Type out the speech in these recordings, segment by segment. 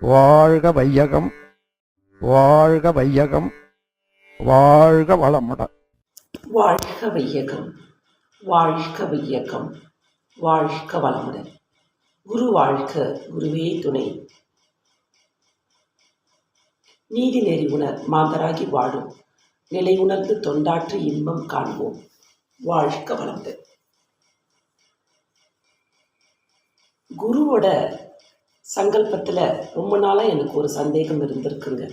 வாழ்க வையகம் வாழ்க வையகம் வாழ்க வளமுடன் வாழ்க வையகம் வாழ்க வையகம் வாழ்க வளமுடன் குரு வாழ்க குருவே துணை. நீதி நெறி உணர் மாந்தராகி வாழும். நிலை உணர்ந்து தொண்டாற்று இன்பம் காண்போம். வாழ்க வளமுடன் குருவோட சங்கல்பத்தில் ரொம்ப நாளாக எனக்கு ஒரு சந்தேகம் இருந்திருக்குங்க.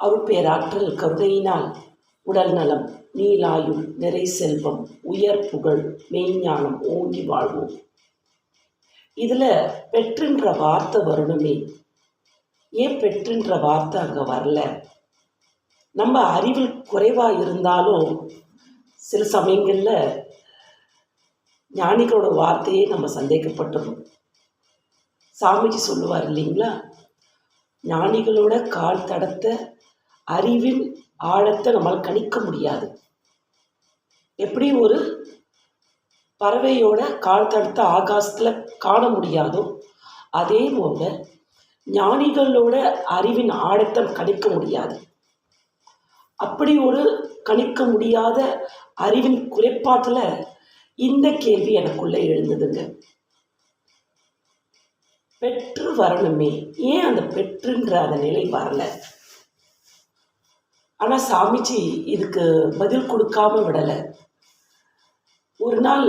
அருட்பேராற்றல் கருணையினால் உடல் நலம் நீலாயுள் நிறை செல்வம் உயர் புகழ் மெய்ஞானம் ஓங்கி வாழ்வோம். இதில் பெற்றுன்ற வார்த்தை வரணுமே. ஏன் பெற்றுன்ற வார்த்தை அங்கே வரல? நம்ம அறிவில் குறைவாக இருந்தாலும் சில சமயங்களில் ஞானிகளோட வார்த்தையே நம்ம சந்தேகப்பட்டுறோம். சாமிஜி சொல்லுவார் இல்லைங்களா? ஞானிகளோட கால் தடத்தை அறிவின் ஆழத்தை நம்மால் கணிக்க முடியாது. எப்படி ஒரு பறவையோட கால் தடத்தை ஆகாசத்தில் காண முடியாதோ அதே போல ஞானிகளோட அறிவின் ஆழத்தை கணிக்க முடியாது. அப்படி ஒரு கணிக்க முடியாத அறிவின் குறைபாட்டில் இந்த கேள்வி எனக்குள்ளே எழுந்ததுங்க. பெற்று வரணுமே. ஏன் அந்த பெற்றுன்ற அந்த நிலை வரல? ஆனால் சாமிஜி இதுக்கு பதில் கொடுக்காம விடலை. ஒரு நாள்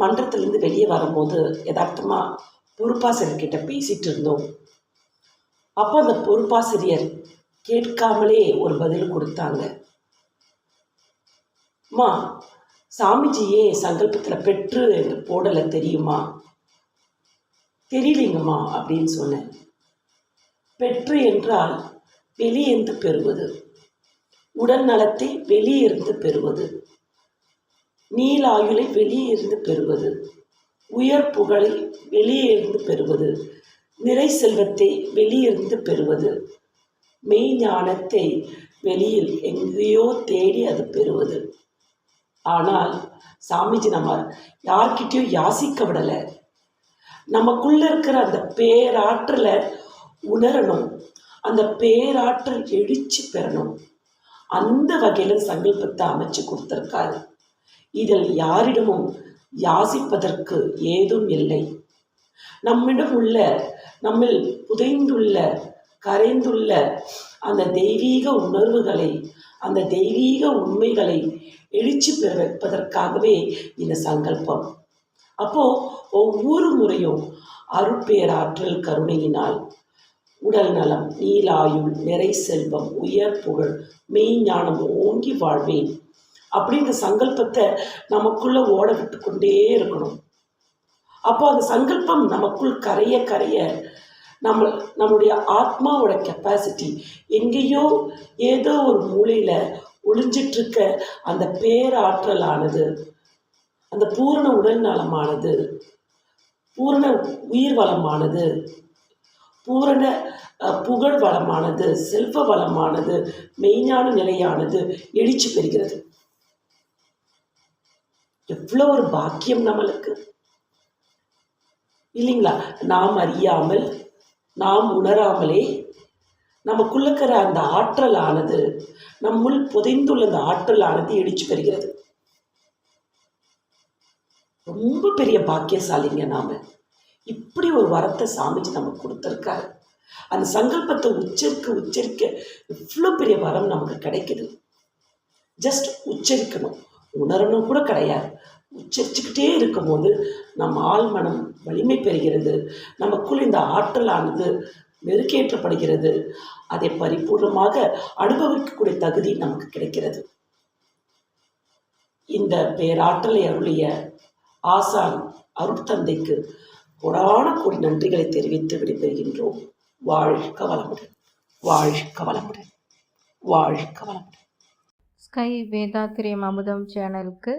மன்றத்திலேருந்து வெளியே வரும்போது யதார்த்தமாக பொறுப்பாசிரியர்கிட்ட பேசிகிட்டு இருந்தோம். அப்போ அந்த பொறுப்பாசிரியர் கேட்காமலே ஒரு பதில் கொடுத்தாங்க. அம்மா சாமிஜியே சங்கல்பத்தில் பெற்று என்று போடலை தெரியுமா? தெரியலிங்கம்மா அப்படின்னு சொன்னேன். பெற்று என்றால் வெளியிருந்து பெறுவது. உடல் நலத்தை வெளியிருந்து பெறுவது. நீலாயுளை வெளியே இருந்து பெறுவது. உயர் புகழை வெளியே இருந்து பெறுவது. நிறை செல்வத்தை வெளியிருந்து பெறுவது. மெய்ஞானத்தை வெளியில் எங்கேயோ தேடி அது பெறுவது. ஆனால் சாமிஜி நம்ம யார்கிட்டயும் யாசிக்க விடலை. நமக்குள்ள இருக்கிற அந்த பேராற்றலை உணரணும். அந்த பேராற்றல் எழுச்சி பெறணும். அந்த வகையில் சங்கல்பத்தை அமைச்சு கொடுத்துருக்காரு. இதில் யாரிடமும் யாசிப்பதற்கு ஏதும் இல்லை. நம்மிடம் உள்ள நம்மில் புதைந்துள்ள கரைந்துள்ள அந்த தெய்வீக உணர்வுகளை அந்த தெய்வீக உண்மைகளை எழுச்சி பெற வைப்பதற்காகவே இந்த சங்கல்பம். அப்போ ஒவ்வொரு முறையும் அருட்பேராற்றல் கருணையினால் உடல் நலம் நீலாயுள் நிறை செல்வம் உயர் புகழ் மெய்ஞானம் ஓங்கி வாழ்வேன். அப்படின்ற சங்கல்பத்தை நமக்குள்ள ஓட விட்டு கொண்டே இருக்கணும். அப்போ அந்த சங்கல்பம் நமக்குள் கரைய கரைய நம்ம நம்மளுடைய ஆத்மாவோட கெப்பாசிட்டி எங்கேயோ ஏதோ ஒரு மூலையில் ஒளிஞ்சிட்ருக்க அந்த பேராற்றலானது அந்த பூரண உடல் நலமானது பூரண உயிர் வளமானது பூரண புகழ் வளமானது செல்வ வளமானது மெய்ஞான நிலையானது எழுச்சி பெறுகிறது. எவ்வளோ ஒரு பாக்கியம் நம்மளுக்கு. இல்லைங்களா? நாம் அறியாமல் நாம் உணராமலே நமக்குள்ளக்கிற அந்த ஆற்றலானது நம்முள் புதைந்துள்ள அந்த ஆற்றலானது இடிச்சு பெறுகிறது. ரொம்ப பெரிய பாக்கியசாலிங்க நாம. இப்படி ஒரு வரத்தை சாமிஜி நமக்கு கொடுத்துருக்காரு. அந்த சங்கல்பத்தை உச்சரிக்க உச்சரிக்க இவ்வளோ பெரிய வரம் நமக்கு கிடைக்குது. ஜஸ்ட் உச்சரிக்கணும். உணரணும் கூட கிடையாது. உச்சரிச்சுக்கிட்டே இருக்கும்போது நம் ஆள் மனம் வலிமை பெறுகிறது. நமக்குள் இந்த ஆற்றலானது மெருக்கேற்றப்படுகிறது அதை பரிபூர்ணமாக அனுபவிக்கக்கூடிய தகுதி நமக்கு கிடைக்கிறது. இந்த பேராற்றலை அருளிய ஆசான் அருட்தந்தைக்கு கொடான கோடி நன்றிகளை தெரிவித்து விடைபெறுகின்றோம். வாழ்க வளமுடன். வாழ்க வளமுடன். வாழ்க வளமுடன். ஸ்கை வேதாத்திரியம் அமுதம் சேனலுக்கு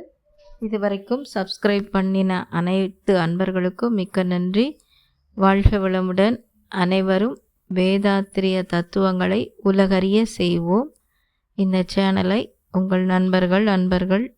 இதுவரைக்கும் சப்ஸ்கிரைப் பண்ணின அனைத்து அன்பர்களுக்கும் மிக்க நன்றி. வாழ்க வளமுடன். அனைவரும் வேதாத்திரிய தத்துவங்களை உலகறிய செய்வோம். இந்த சேனலை உங்கள் நண்பர்கள் அன்பர்கள்